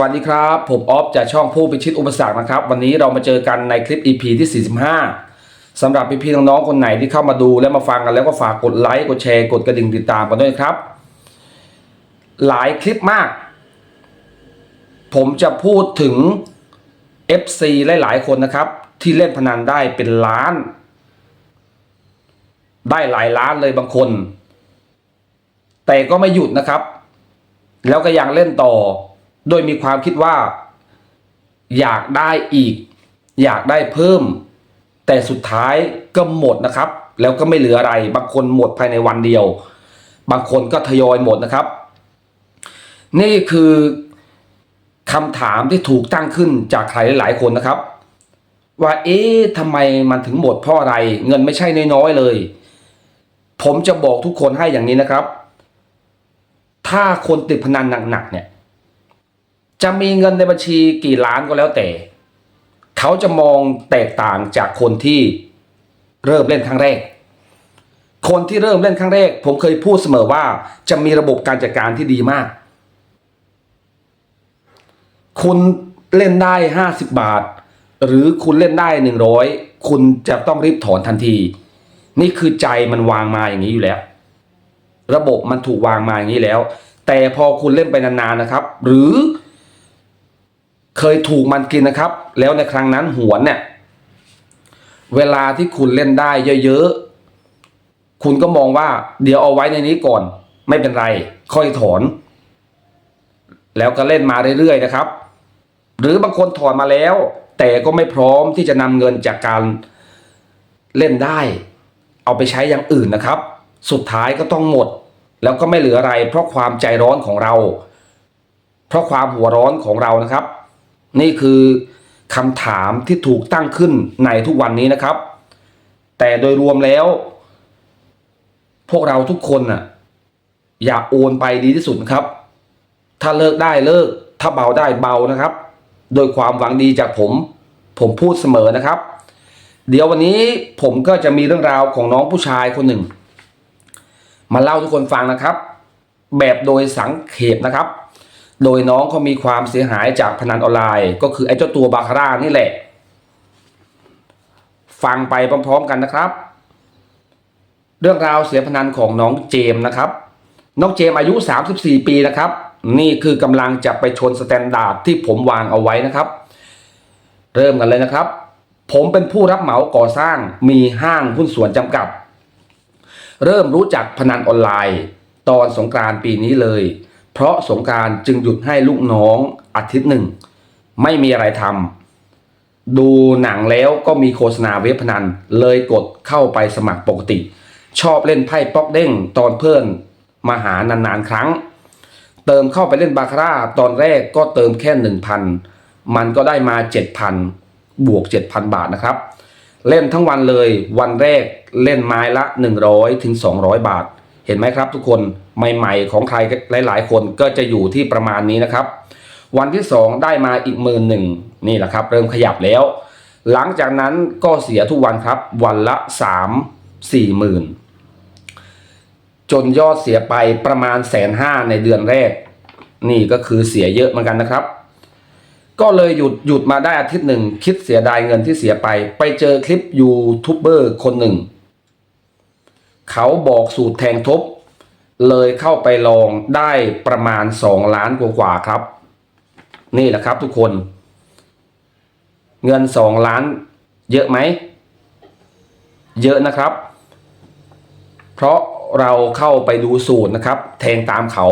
วัสดีครับ ผมออฟจากช่องผู้พิชิตอุปสรรคนะครับ วันนี้เรามาเจอกันในคลิป EP ที่ 45สำหรับพี่ๆน้องๆคนไหนที่เข้ามาดูและมาฟังกันแล้วก็ฝากกดไลค์กดแชร์กดกระดิ่งติดตามกันด้วยครับ หลายคลิปมาก ผมจะพูดถึง FC หลายๆคนนะครับ ที่เล่นพนันได้เป็นล้าน ได้หลายล้านเลยบางคน แต่ก็ไม่หยุดนะครับ แล้วก็ยังเล่นต่อ โดยมีความคิดว่า อยากได้อีก อยากได้เพิ่ม แต่สุดท้ายก็หมดนะครับ แล้วก็ไม่เหลืออะไร บางคนหมดภายในวันเดียว บางคนก็ทยอยหมดนะครับ นี่คือคำถามที่ถูกตั้งขึ้นจากใครหลาย ๆ คนนะครับ ว่าเอ๊ะทำไมมันถึงหมดเพราะอะไร เงินไม่ใช่น้อยๆเลย ผมจะบอกทุกคนให้อย่างนี้นะครับ ถ้าคนติดพนันหนักๆเนี่ย จะมีเงินในบัญชีกี่ล้านก็แล้วแต่ เขาจะมองแตกต่างจากคนที่เริ่มเล่นครั้งแรก คนที่เริ่มเล่นครั้งแรก ผมเคยพูดเสมอว่าจะมีระบบการจัดการที่ดีมาก คุณเล่นได้ห้าสิบบาท หรือคุณเล่นได้หนึ่งร้อยคุณจะต้องรีบถอนทันที นี่คือใจมันวางมาอย่างนี้อยู่แล้ว ระบบมันถูกวางมาอย่างนี้แล้ว แต่พอคุณเล่นไปนานๆนะครับ หรือ เคยถูกมันกินนะครับ แล้วในครั้งนั้นหวนเนี่ยเวลาที่คุณเล่นได้เยอะๆ คุณก็มองว่าเดี๋ยวเอาไว้ในนี้ก่อน ไม่เป็นไร ค่อยถอน แล้วก็เล่นมาเรื่อยๆนะครับ หรือบางคนถอนมาแล้ว แต่ก็ไม่พร้อมที่จะนำเงินจากการเล่นได้ เอาไปใช้อย่างอื่นนะครับ สุดท้ายก็ต้องหมด แล้วก็ไม่เหลืออะไร เพราะความใจร้อนของเรา เพราะความหัวร้อนของเรานะครับ นี่คือคำถามที่ถูกตั้งขึ้นในทุกวันนี้นะครับ แต่โดยรวมแล้ว พวกเราทุกคนน่ะอย่าโอนไปดีที่สุดนะครับ ถ้าเลิกได้เลิก ถ้าเบาได้เบานะครับ โดยความหวังดีจากผม ผมพูดเสมอนะครับ เดี๋ยววันนี้ผมก็จะมีเรื่องราวของน้องผู้ชายคนหนึ่ง มาเล่าทุกคนฟังนะครับ แบบโดยสังเขปนะครับ โดยน้องเขามีความเสียหายจากพนันออนไลน์ ก็คือไอ้เจ้าตัวบาคาร่านี่แหละ ฟังไปพร้อมๆกันนะครับ เรื่องราวเสียพนันของน้องเจมนะครับ น้องเจมอายุ 34 ปีนะครับ นี่คือกำลังจะไปชนสแตนดาร์ดที่ผมวางเอาไว้นะครับ เริ่มกันเลยนะครับ ผมเป็นผู้รับเหมาก่อสร้างมีห้างหุ้นส่วนจำกัด เริ่มรู้จักพนันออนไลน์ ตอนสงกรานต์ปีนี้เลย เพราะสงการจึงหยุดให้ลูกน้องอาทิตย์หนึ่ง ไม่มีอะไรทำดูหนังแล้วก็มีโฆษณาเว็บพนัน เลยกดเข้าไปสมัครปกติ ชอบเล่นไพ่ป๊อกเด้งตอนเพื่อนมาหานานๆครั้ง เติมเข้าไปเล่นบาคาร่าตอนแรกก็เติมแค่หนึ่งพันมันก็ได้มาเจ็ดพันบวกเจ็ดพันบาทนะครับ เล่นทั้งวันเลยวันแรกเล่นไม้ละ100ถึง200บาท เห็นไหมครับทุกคนใหม่ ๆ ของใครหลาย ๆ คนก็จะอยู่ที่ประมาณนี้นะครับ วันที่ 2 ได้มาอีกหมื่นหนึ่งนี่แหละครับ เริ่มขยับแล้ว หลังจากนั้นก็เสียทุกวันครับ วันละ 3 4หมื่นจนยอดเสียไปประมาณแสนห้าในเดือนแรก นี่ก็คือเสียเยอะเหมือนกันนะครับ ก็เลยหยุดหยุดมาได้อาทิตย์หนึ่งคิดเสียดายเงินที่เสียไป ไปเจอคลิปยูทูบเบอร์คนหนึ่ง เขาบอกสูตรแทงทบ เลยเข้าไปลองได้ประมาณสองล้านกว่าๆครับ นี่แหละครับทุกคน เงินสองล้านเยอะไหม เยอะนะครับ เพราะเราเข้าไปดูสูตรนะครับ แทงตามเขา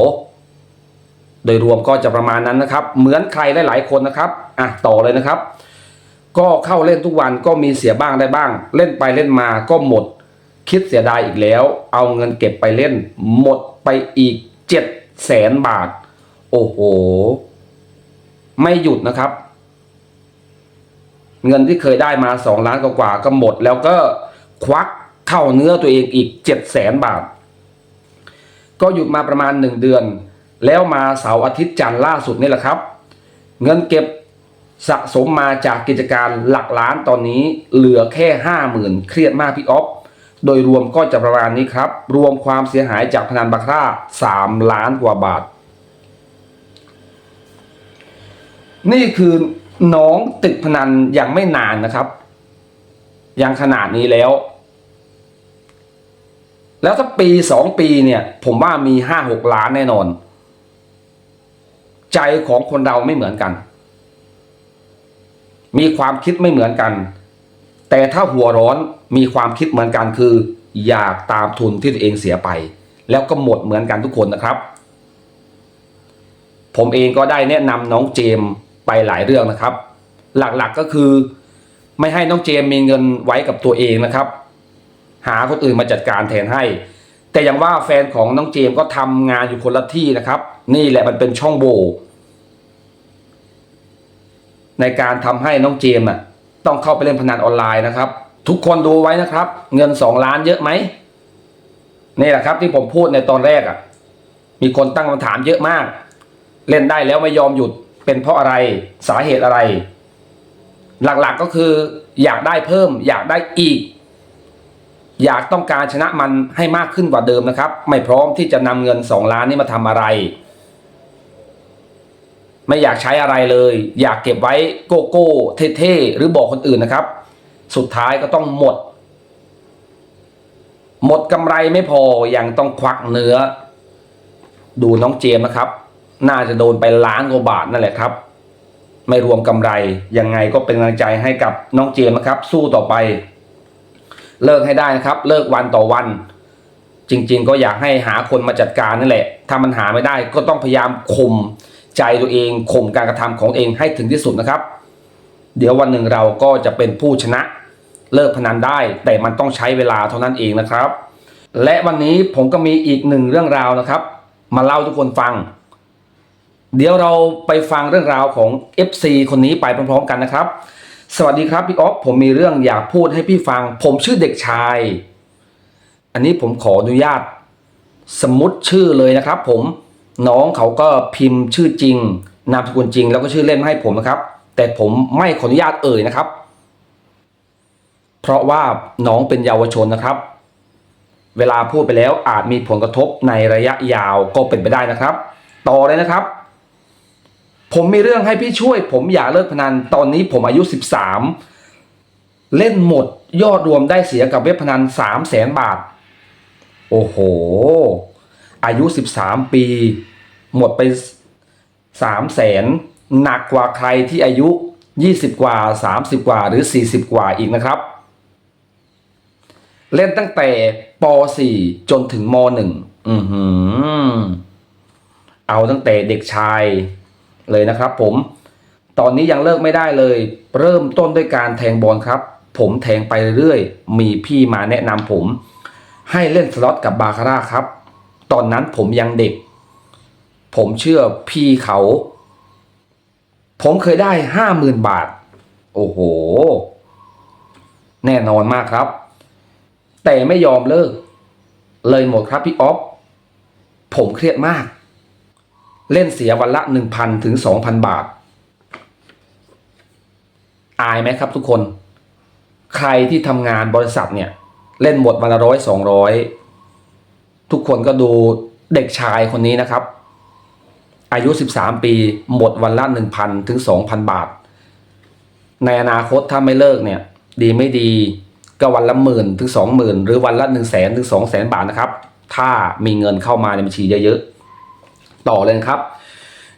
โดยรวมก็จะประมาณนั้นนะครับ เหมือนใครหลายๆคนนะครับอะต่อเลยนะครับ ก็เข้าเล่นทุกวันก็มีเสียบ้างได้บ้าง เล่นไปเล่นมาก็หมด คิดเสียดายอีกแล้ว เอาเงินเก็บไปเล่น หมดไปอีกเจ็ดแสนบาท โอ้โห ไม่หยุดนะครับ เงินที่เคยได้มาสองล้านกว่าก็หมด แล้วก็ควักเข้าเนื้อตัวเองอีกเจ็ดแสนบาท ก็หยุดมาประมาณหนึ่งเดือน แล้วมาเสาร์อาทิตย์จันทร์ล่าสุดนี่แหละครับ เงินเก็บสะสมมาจากกิจการหลักล้านตอนนี้เหลือแค่ห้าหมื่นเครียดมากพี่อ๊อฟ โดยรวมก็จะประมาณนี้ครับ รวมความเสียหายจากพนันบาคาร่าสามล้านกว่าบาท นี่คือน้องติดพนันยังไม่นานนะครับ ยังขนาดนี้แล้ว แล้วถ้าปีสองปีเนี่ย ผมว่ามีห้าหกล้านแน่นอน ใจของคนเราไม่เหมือนกัน มีความคิดไม่เหมือนกัน แต่ถ้าหัวร้อนมีความคิดเหมือนกันคือ อยากตามทุนที่ตัวเองเสียไป แล้วก็หมดเหมือนกันทุกคนนะครับ ผมเองก็ได้แนะนำน้องเจมไปหลายเรื่องนะครับ หลักๆก็คือ ไม่ให้น้องเจมมีเงินไว้กับตัวเองนะครับ หาคนอื่นมาจัดการแทนให้ แต่อย่างว่าแฟนของน้องเจมก็ทำงานอยู่คนละที่นะครับ นี่แหละมันเป็นช่องโหว่ในการทำให้น้องเจมอะ ต้องเข้าไปเล่นพนันออนไลน์นะครับ ทุกคนดูไว้นะครับ เงินสองล้านเยอะไหมนี่แหละครับที่ผมพูดในตอนแรกอะ มีคนตั้งคำถามเยอะมาก เล่นได้แล้วไม่ยอมหยุดเป็นเพราะอะไรสาเหตุอะไร หลักๆก็คืออยากได้เพิ่ม อยากได้อีก อยากต้องการชนะมันให้มากขึ้นกว่าเดิมนะครับ ไม่พร้อมที่จะนำเงินสองล้านนี้มาทำอะไร ไม่อยากใช้อะไรเลย อยากเก็บไว้โก้โก้เท่ๆหรือบอกคนอื่นนะครับ สุดท้ายก็ต้องหมด หมดกำไรไม่พอยังต้องควักเนื้อ ดูน้องเจมนะครับ น่าจะโดนไปล้านกว่าบาทนั่นแหละครับ ไม่รวมกำไรยังไงก็เป็นกำลังใจให้กับน้องเจมนะครับ สู้ต่อไป เลิกให้ได้นะครับ เลิกวันต่อวัน จริง ๆ ก็อยากให้หาคนมาจัดการนั่นแหละ ถ้ามันหาไม่ได้ก็ต้องพยายามข่ม ใจตัวเองข่มการกระทำของเองให้ถึงที่สุดนะครับ เดี๋ยววันหนึ่งเราก็จะเป็นผู้ชนะเลิกพนันได้ แต่มันต้องใช้เวลาเท่านั้นเองนะครับ และวันนี้ผมก็มีอีกหนึ่งเรื่องราวนะครับ มาเล่าทุกคนฟัง เดี๋ยวเราไปฟังเรื่องราวของ FC คนนี้ไปพร้อมๆกันนะครับ สวัสดีครับพี่ออฟผมมีเรื่องอยากพูดให้พี่ฟัง ผมชื่อเด็กชาย อันนี้ผมขออนุญาตสมมติชื่อเลยนะครับ ผม น้องเขาก็พิมพ์ชื่อจริง นามสกุลจริง แล้วก็ชื่อเล่นมาให้ผมนะครับ แต่ผมไม่ขออนุญาตเอ่ยนะครับ เพราะว่าน้องเป็นเยาวชนนะครับ เวลาพูดไปแล้วอาจมีผลกระทบในระยะยาวก็เป็นไปได้นะครับ ต่อเลยนะครับ ผมมีเรื่องให้พี่ช่วย ผมอยากเลิกพนันตอนนี้ผมอายุ 13 เล่นหมดยอดรวมได้เสียกับเว็บพนัน3 0 0แสนบาท โอ้โห อายุ 13 ปี หมดไป3 0 0แสนหนักกว่าใครที่อายุ 20 กว่า 30 กว่าหรือ 40 กว่าอีกนะครับ เล่นตั้งแต่ป .4 จนถึงม .1 อือหือเอาตั้งแต่เด็กชายเลยนะครับผมตอนนี้ยังเลิกไม่ได้เลย เริ่มต้นด้วยการแทงบอลครับ ผมแทงไปเรื่อย มีพี่มาแนะนำผม ให้เล่นสล็อตกับบาคาร่าครับ ตอนนั้นผมยังเด็ก ผมเชื่อพี่เขา ผมเคยได้ห้าหมื่นบาท โอ้โห แน่นอนมากครับ แต่ไม่ยอมเลิก เลยหมดครับพี่ออฟ ผมเครียดมาก เล่นเสียวันละหนึ่งพันถึงสองพันบาท อายไหมครับทุกคน ใครที่ทำงานบริษัทเนี่ย เล่นหมดวันละร้อยสองร้อย ทุกคนก็ดูเด็กชายคนนี้นะครับ อายุ 13 ปี หมดวันละ1,000 ถึง 2,000 บาท ในอนาคตถ้าไม่เลิกเนี่ย ดีไม่ดีก็วันละหมื่นถึงสองหมื่นหรือวันละ1 0 0 0 0แสนถึง2 0 0แสนบาทนะครับ ถ้ามีเงินเข้ามาในบัญชีเยอะๆ ต่อเลยครับ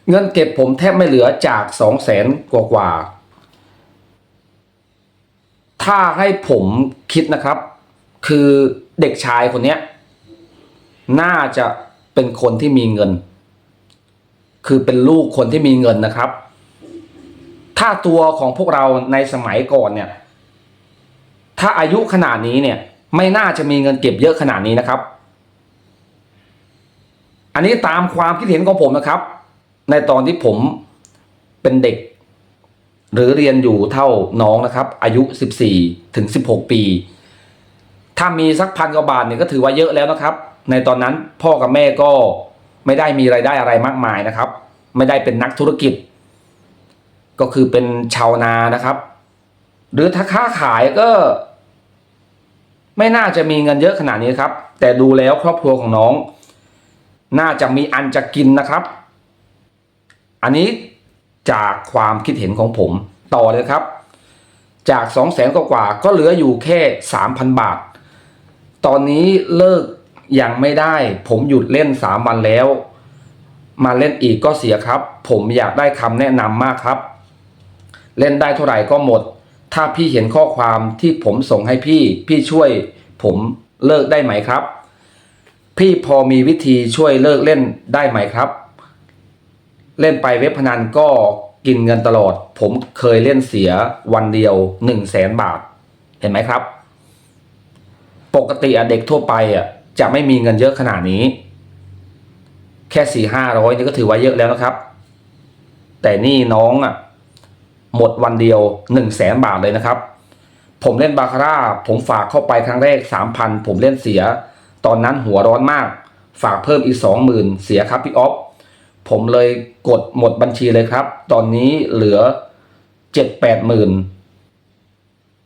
เงินเก็บผมแทบไม่เหลือจาก2 0 0แสนกว่าๆถ้าให้ผมคิดนะครับ คือเด็กชายคนเนี้ย น่าจะเป็นคนที่มีเงิน คือเป็นลูกคนที่มีเงินนะครับ ถ้าตัวของพวกเราในสมัยก่อนเนี่ย ถ้าอายุขนาดนี้เนี่ย ไม่น่าจะมีเงินเก็บเยอะขนาดนี้นะครับ อันนี้ตามความคิดเห็นของผมนะครับ ในตอนที่ผมเป็นเด็ก หรือเรียนอยู่เท่าน้องนะครับ อายุ 14 ถึง 16 ปี ถ้ามีสักพันกว่าบาทเนี่ยก็ถือว่าเยอะแล้วนะครับ ในตอนนั้นพ่อกับแม่ก็ไม่ได้มีไรายได้อะไรมากมายนะครับ ไม่ได้เป็นนักธุรกิจ ก็คือเป็นชาวนานะครับ หรือถ้าค้าขายก็ ไม่น่าจะมีเงินเยอะขนาดนี้ครับ แต่ดูแล้วครอบครัวของน้อง น่าจะมีอันจะกินนะครับ อันนี้จากความคิดเห็นของผมต่อเลยครับ จาก 2 0 0แสนกว่าก็เหลืออยู่แค่ 3,000 บาท ตอนนี้เลิก ยังไม่ได้ ผมหยุดเล่น3วันแล้ว มาเล่นอีกก็เสียครับ ผมอยากได้คำแนะนำมากครับ เล่นได้เท่าไหร่ก็หมด ถ้าพี่เห็นข้อความที่ผมส่งให้พี่ พี่ช่วย ผมเลิกได้ไหมครับ พี่พอมีวิธีช่วยเลิกเล่นได้ไหมครับ เล่นไปเว็บพนันก็กินเงินตลอด ผมเคยเล่นเสียวันเดียวหนึ่งแสนบาท เห็นไหมครับ ปกติเด็กทั่วไปอะ จะไม่มีเงินเยอะขนาดนี้ แค่สี่ห้าร้อยนี่ก็ถือว่าเยอะแล้วนะครับ แต่นี่น้องอะหมดวันเดียวหนึ่งแสนบาทเลยนะครับ ผมเล่นบาคาร่าผมฝากเข้าไปครั้งแรกสามพันผมเล่นเสีย ตอนนั้นหัวร้อนมาก ฝากเพิ่มอีกสองหมื่นเสียครับพี่ออฟผมเลยกดหมดบัญชีเลยครับ ตอนนี้เหลือเจ็ดแปดหมื่น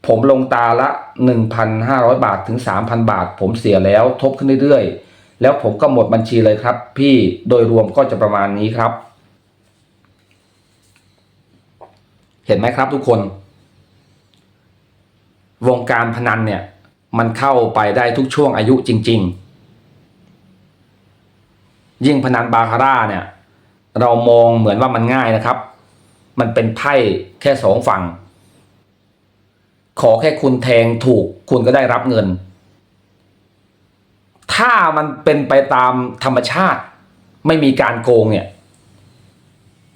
ผมลงตาละหนึ่งพันห้าร้อยบาทถึงสามพันบาท ผมเสียแล้วทบขึ้นเรื่อยๆ แล้วผมก็หมดบัญชีเลยครับ พี่โดยรวมก็จะประมาณนี้ครับ เห็นไหมครับทุกคน วงการพนันเนี่ย มันเข้าไปได้ทุกช่วงอายุจริง ๆ ยิ่งพนันบาคาร่าเนี่ย เรามองเหมือนว่ามันง่ายนะครับ มันเป็นไพ่แค่สองฝั่ง ขอแค่คุณแทงถูกคุณก็ได้รับเงิน ถ้ามันเป็นไปตามธรรมชาติ ไม่มีการโกงเนี่ย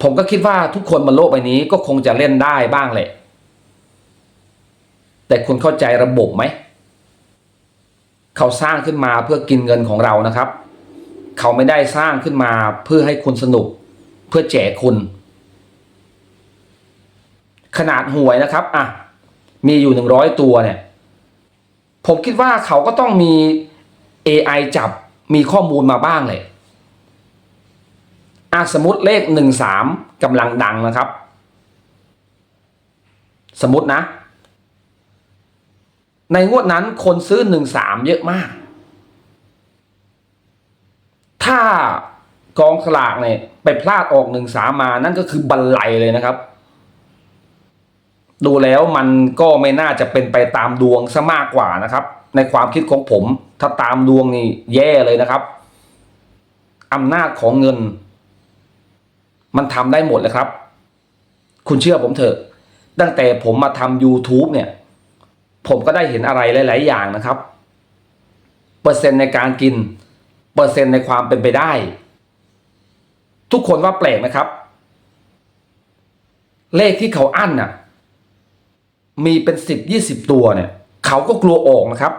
ผมก็คิดว่าทุกคนบนโลกใบนี้ก็คงจะเล่นได้บ้างแหละแต่คุณเข้าใจระบบไหม เขาสร้างขึ้นมาเพื่อกินเงินของเรานะครับ เขาไม่ได้สร้างขึ้นมาเพื่อให้คุณสนุก เพื่อแจกคุณ ขนาดหวยนะครับ อะ มีอยู่หนึ่งร้อยตัวเนี่ย ผมคิดว่าเขาก็ต้องมี AI จับมีข้อมูลมาบ้างเลยอะสมมติเลขหนึ่งสามกำลังดังนะครับ สมมตินะ ในงวดนั้นคนซื้อหนึ่งสามเยอะมาก ถ้ากองสลากเนี่ยไปพลาดออกหนึ่งสามมานั่นก็คือบันไลเลยนะครับ ดูแล้วมันก็ไม่น่าจะเป็นไปตามดวงซะมากกว่านะครับ ในความคิดของผม ถ้าตามดวงนี่แย่เลยนะครับอำนาจของเงิน มันทำได้หมดเลยครับ คุณเชื่อผมเถอะ ตั้งแต่ผมมาทำ YouTube เนี่ย ผมก็ได้เห็นอะไรหลาย ๆ อย่างนะครับ เปอร์เซ็นต์ในการกิน เปอร์เซ็นต์ในความเป็นไปได้ ทุกคนว่าแปลกไหมครับ เลขที่เขาอั้นน่ะ มีเป็นสิบยี่สิบตัวเนี่ย เขาก็กลัวออกนะครับ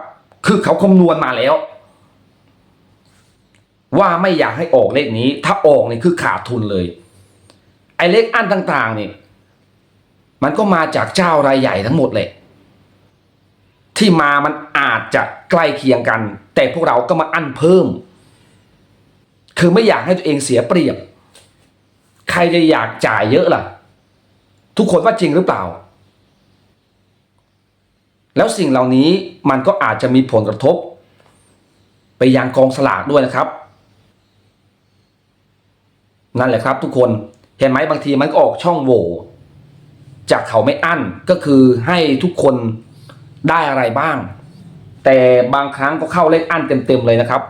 คือเขาคำนวณมาแล้ว ว่าไม่อยากให้ออกเลขนี้ ถ้าออกนี่คือขาดทุนเลย ไอ้เลขอันต่างๆเนี่ยมันก็มาจากเจ้ารายใหญ่ทั้งหมดเลยที่มามันอาจจะใกล้เคียงกัน แต่พวกเราก็มาอั้นเพิ่ม คือไม่อยากให้ตัวเองเสียเปรียบ ใครจะอยากจ่ายเยอะล่ะ ทุกคนว่าจริงหรือเปล่า แล้วสิ่งเหล่านี้มันก็อาจจะมีผลกระทบ ไปยังกองสลากด้วยนะครับ นั่นแหละครับทุกคนเห็นไหมบางทีมันก็ออกช่องโหว่จากเขาไม่อั้นก็คือให้ทุกคนได้อะไรบ้าง แต่บางครั้งก็เข้าเลขอั้นเต็มๆเลยนะครับ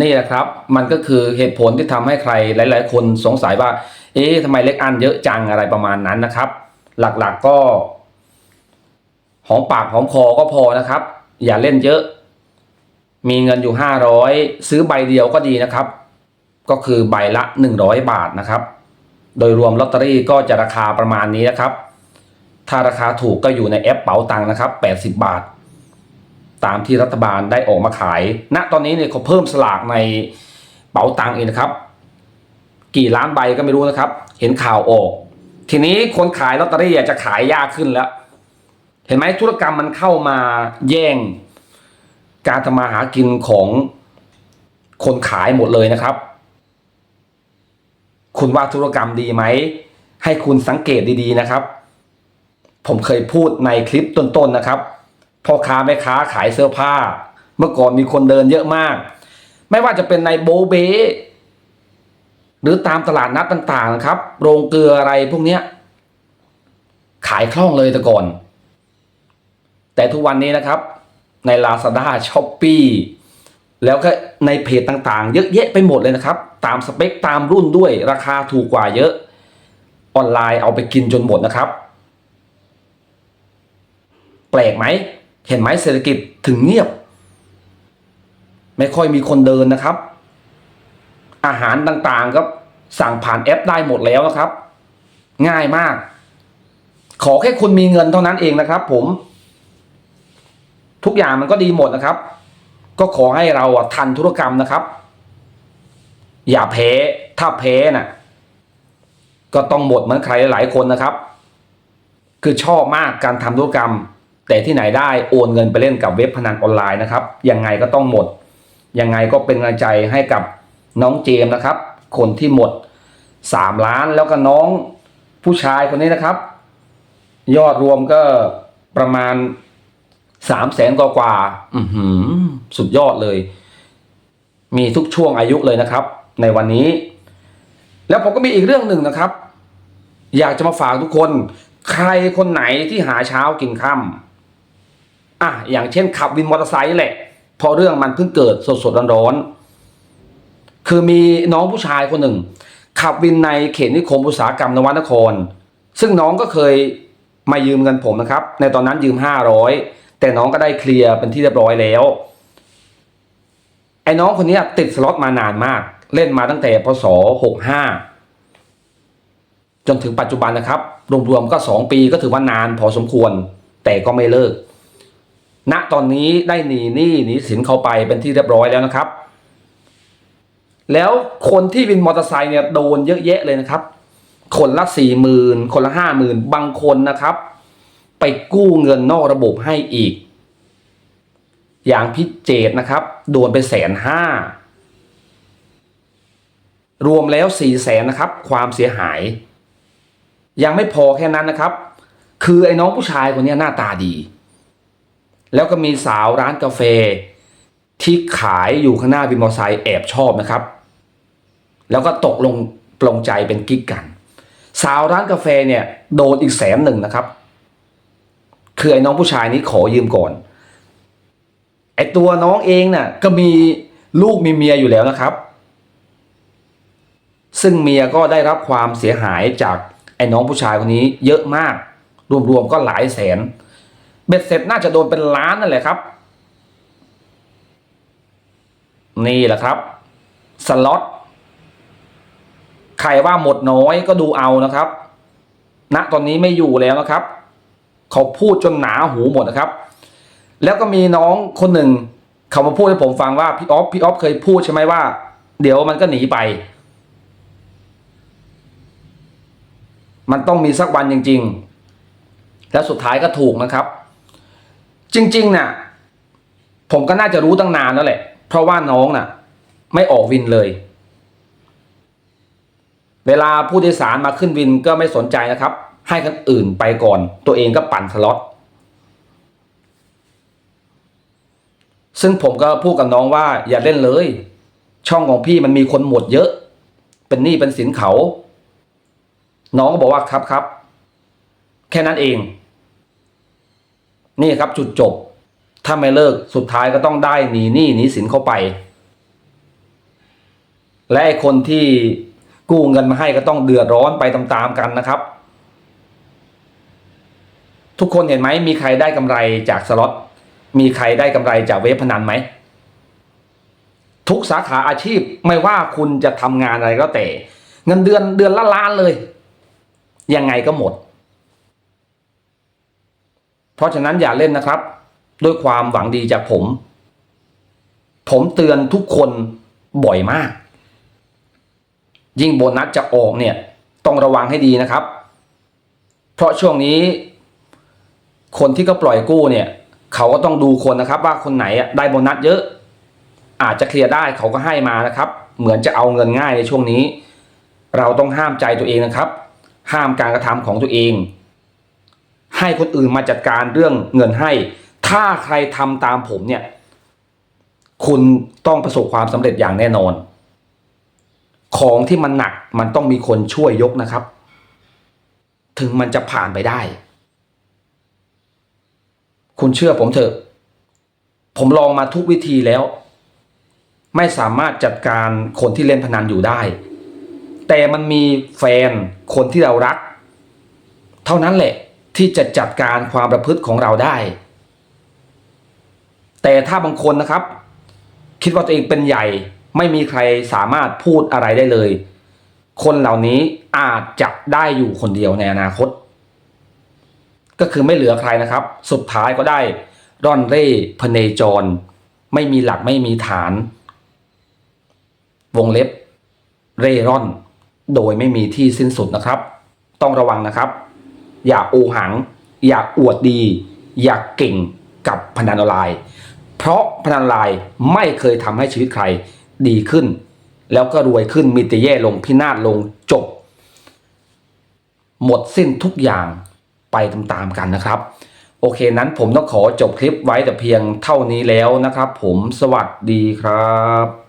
นี่แหละครับมันก็คือเหตุผลที่ทำให้ใครหลาย ๆ คนสงสัยว่า เอ๊ะทำไมเลขอั้นเยอะจังอะไรประมาณนั้นนะครับ หลักๆก็ หอมปากหอมคอก็พอนะครับ อย่าเล่นเยอะ มีเงินอยู่ห้าร้อยซื้อใบเดียวก็ดีนะครับ ก็คือใบละหนึ่งร้อยบาทนะครับ โดยรวมลอตเตอรี่ก็จะราคาประมาณนี้นะครับ ถ้าราคาถูกก็อยู่ในแอปเป๋าตังนะครับ 80 บาท ตามที่รัฐบาลได้ออกมาขายณตอนนี้เนี่ยเขาเพิ่มสลากในเป๋าตังเองนะครับ กี่ล้านใบก็ไม่รู้นะครับ เห็นข่าวออก ทีนี้คนขายลอตเตอรี่จะขายยากขึ้นแล้ว เห็นไหมธุรกรรมมันเข้ามาแย่ง การทำมาหากินของคนขายหมดเลยนะครับ คุณว่าธุรกรรมดีไหม ให้คุณสังเกตดีๆนะครับ ผมเคยพูดในคลิปต้นๆนะครับพ่อค้าแม่ค้าขายเสื้อผ้า เมื่อก่อนมีคนเดินเยอะมาก ไม่ว่าจะเป็นในโบเบหรือตามตลาดนัดต่างๆนะครับ โรงเกลืออะไรพวกเนี้ย ขายคล่องเลยแต่ก่อน แต่ทุกวันนี้นะครับใน Lazada s h o p e e แล้วก็ในเพจต่างๆ เยอะแยะไปหมดเลยนะครับ ตามสเปคตามรุ่นด้วยราคาถูกกว่าเยอะ ออนไลน์เอาไปกินจนหมดนะครับ แปลกไหม เห็นไหมเศรษฐกิจถึงเงียบ ไม่ค่อยมีคนเดินนะครับ อาหารต่างๆก็สั่งผ่านแอปได้หมดแล้วนะครับ ง่ายมาก ขอแค่คุณมีเงินเท่านั้นเองนะครับผม ทุกอย่างมันก็ดีหมดนะครับ ก็ขอให้เราทันธุรกรรมนะครับ อย่าแพ้ถ้าแพ้น่ะก็ต้องหมดเหมือนใครหลายคนนะครับ คือชอบมากการทำธุรกรรม แต่ที่ไหนได้โอนเงินไปเล่นกับเว็บพนันออนไลน์นะครับยังไงก็ต้องหมดยังไงก็เป็นกำลังใจให้กับน้องเจมส์นะครับ คนที่หมดสามล้านแล้วก็น้องผู้ชายคนนี้นะครับ ยอดรวมก็ประมาณ สามแสนกว่ากว่าๆอื้อหือสุดยอดเลย มีทุกช่วงอายุเลยนะครับ ในวันนี้ แล้วผมก็มีอีกเรื่องหนึ่งนะครับ อยากจะมาฝากทุกคน ใครคนไหนที่หาเช้ากินค่ำอะอย่างเช่นขับวินมอเตอร์ไซค์นี่แหละเพราะเรื่องมันเพิ่งเกิดสดๆร้อนๆคือมีน้องผู้ชายคนหนึ่ง ขับวินในเขตนิคมอุตสาหกรรมนวนคร ซึ่งน้องก็เคยมายืมเงินผมนะครับ ในตอนนั้นยืมห้าร้อย แต่น้องก็ได้เคลียร์เป็นที่เรียบร้อยแล้ว ไอ้น้องคนนี้ติดสล็อตมานานมาก เล่นมาตั้งแต่พศหกห้าจนถึงปัจจุบันนะครับ รวมๆก็สองปีก็ถือว่านานพอสมควร แต่ก็ไม่เลิก ณตอนนี้ได้หนีหนี้หนีสินเข้าไปเป็นที่เรียบร้อยแล้วนะครับ แล้วคนที่วินมอเตอร์ไซค์เนี่ยโดนเยอะแยะเลยนะครับ คนละสี่หมื่นคนละห้าหมื่นบางคนนะครับ ไปกู้เงินนอกระบบให้อีก อย่างพิเจตนะครับโดนไปแสนห้ารวมแล้วสี่แสนนะครับ ความเสียหาย ยังไม่พอแค่นั้นนะครับ คือไอ้น้องผู้ชายคนนี้หน้าตาดี แล้วก็มีสาวร้านกาแฟ ที่ขายอยู่ข้างหน้าวินมอเตอร์ไซค์แอบชอบนะครับ แล้วก็ตกลงปลงใจเป็นกิ๊กกัน สาวร้านกาแฟเนี่ยโดนอีกแสนหนึ่งนะครับ คือไอ้น้องผู้ชายนี้ขอยืมก่อน ไอ้ตัวน้องเองน่ะ ก็มีลูกมีเมียอยู่แล้วนะครับ ซึ่งเมียก็ได้รับความเสียหายจากไอ้น้องผู้ชายคนนี้เยอะมาก รวมๆก็หลายแสน เบ็ดเสร็จน่าจะโดนเป็นล้านนั่นแหละครับ นี่แหละครับ สล็อตใครว่าหมดน้อยก็ดูเอานะครับ ณ ตอนนี้ไม่อยู่แล้วนะครับ เขาพูดจนหนาหูหมดนะครับ แล้วก็มีน้องคนหนึ่งเขามาพูดให้ผมฟังว่าพี่ออฟพี่ออฟเคยพูดใช่ไหมว่า เดี๋ยวมันก็หนีไป มันต้องมีสักวันจริง ๆ แล้วสุดท้ายก็ถูกนะครับ จริงๆน่ะผมก็น่าจะรู้ตั้งนานแล้วแหละ เพราะว่าน้องน่ะ ไม่ออกวินเลย เวลาผู้โดยสารมาขึ้นวินก็ไม่สนใจนะครับ ให้คนอื่นไปก่อน ตัวเองก็ปั่นสล็อตซึ่งผมก็พูดกับน้องว่าอย่าเล่นเลย ช่องของพี่มันมีคนหมดเยอะ เป็นหนี้เป็นสินเขา น้องก็บอกว่าครับครับ แค่นั้นเอง นี่ครับจุดจบ ถ้าไม่เลิกสุดท้ายก็ต้องได้หนีหนี้หนีสินเข้าไป และไอคนที่กู้เงินมาให้ก็ต้องเดือดร้อนไปตามๆกันนะครับ ทุกคนเห็นไหมมีใครได้กำไรจากสล็อตมีใครได้กำไรจากเว็บพนันไหมทุกสาขาอาชีพไม่ว่าคุณจะทำงานอะไรก็แต่ เงินเดือนเดือนละล้านเลย ยังไงก็หมด เพราะฉะนั้นอย่าเล่นนะครับ ด้วยความหวังดีจากผม ผมเตือนทุกคนบ่อยมาก ยิ่งโบนัสจะออกเนี่ย ต้องระวังให้ดีนะครับ เพราะช่วงนี้ คนที่เขาปล่อยกู้เนี่ยเขาก็ต้องดูคนนะครับ ว่าคนไหนได้โบนัสเยอะ อาจจะเคลียร์ได้เขาก็ให้มานะครับ เหมือนจะเอาเงินง่ายในช่วงนี้ เราต้องห้ามใจตัวเองนะครับ ห้ามการกระทำของตัวเอง ให้คนอื่นมาจัดการเรื่องเงินให้ ถ้าใครทำตามผมเนี่ยคุณต้องประสบความสำเร็จอย่างแน่นอน ของที่มันหนักมันต้องมีคนช่วยยกนะครับ ถึงมันจะผ่านไปได้ คุณเชื่อผมเถอะ ผมลองมาทุกวิธีแล้ว ไม่สามารถจัดการคนที่เล่นพนันอยู่ได้ แต่มันมีแฟนคนที่เรารัก เท่านั้นแหละที่จะจัดการความประพฤติของเราได้ แต่ถ้าบางคนนะครับ คิดว่าตัวเองเป็นใหญ่ ไม่มีใครสามารถพูดอะไรได้เลย คนเหล่านี้อาจจะได้อยู่คนเดียวในอนาคต ก็คือไม่เหลือใครนะครับ สุดท้ายก็ได้ร่อนเร่พเนจร ไม่มีหลักไม่มีฐาน วงเล็บ เร่ร่อน โดยไม่มีที่สิ้นสุดนะครับ ต้องระวังนะครับ อย่าโอหัง อย่าอวดดี อย่าเก่งกับพนันออนไลน์ เพราะพนันออนไลน์ไม่เคยทำให้ชีวิตใครดีขึ้น แล้วก็รวยขึ้นมีแต่แย่ลงพินาศลงจบ หมดสิ้นทุกอย่าง ไปตามๆกันนะครับ โอเคนั้นผมต้องขอจบคลิปไว้แต่เพียงเท่านี้แล้วนะครับ ผมสวัสดีครับ